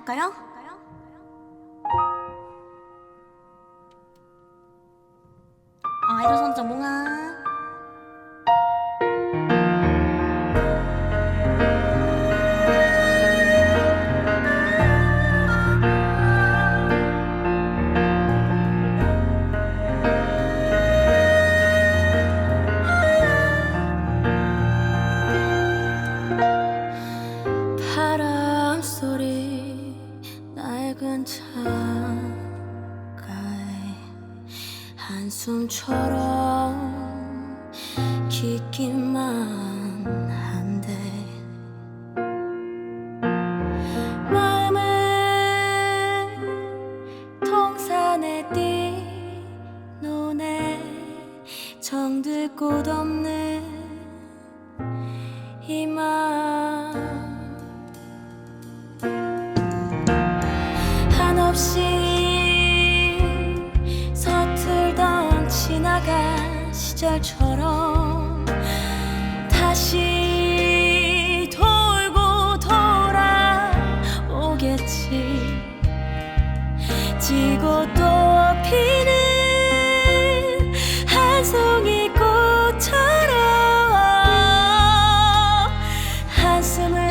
가볼까요? 아이돌 선정 몽아 한숨처럼 깊기만 한데 마음은 동산에 띄노네 정들 곳 없는 이맘 한없이 지나간 시절처럼 다시 돌고 돌아오겠지. 지고 또 피는 한 송이 꽃처럼 한숨을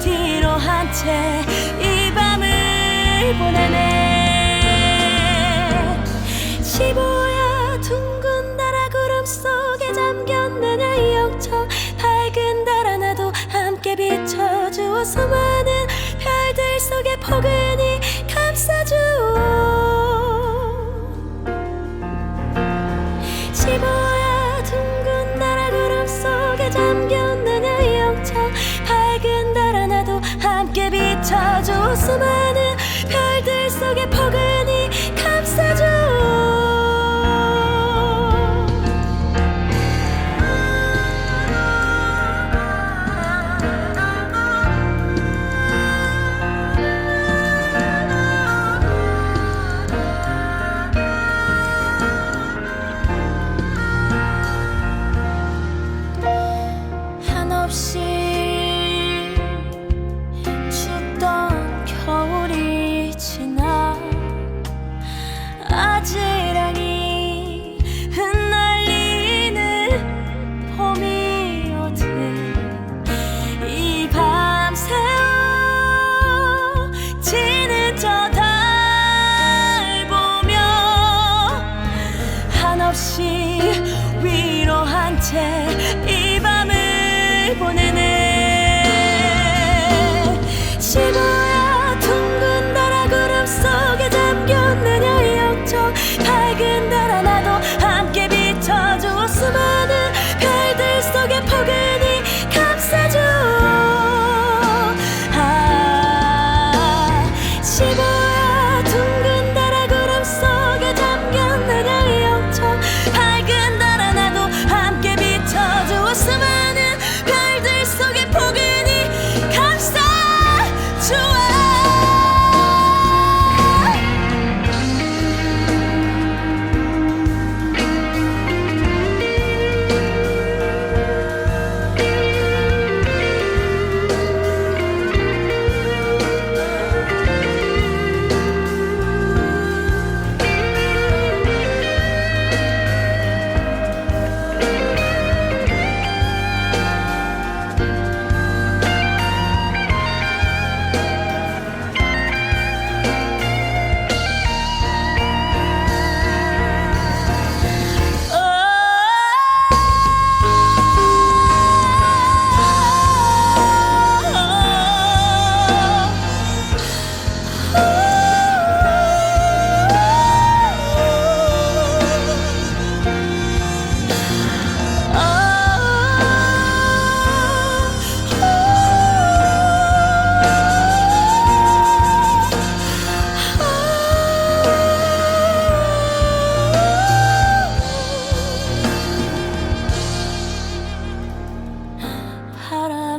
뒤로 한 채 이 밤을 보내네 비춰주어 수많은 별들 속에 포근히 감싸주어. 시보야 둥근 나라 구름 속에 잠겼는 야영처 밝은 달 하나도 함께 비춰줘 수많은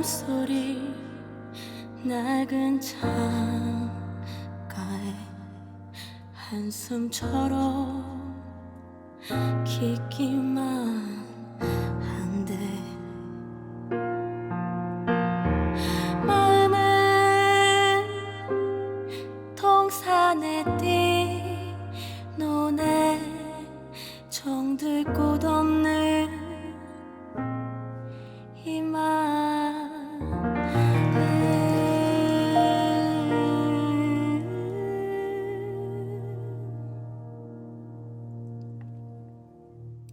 소리 낡은 창가에 한숨처럼 깊기만 한데 마음은 동산에 띠 논에 정들 곳 없는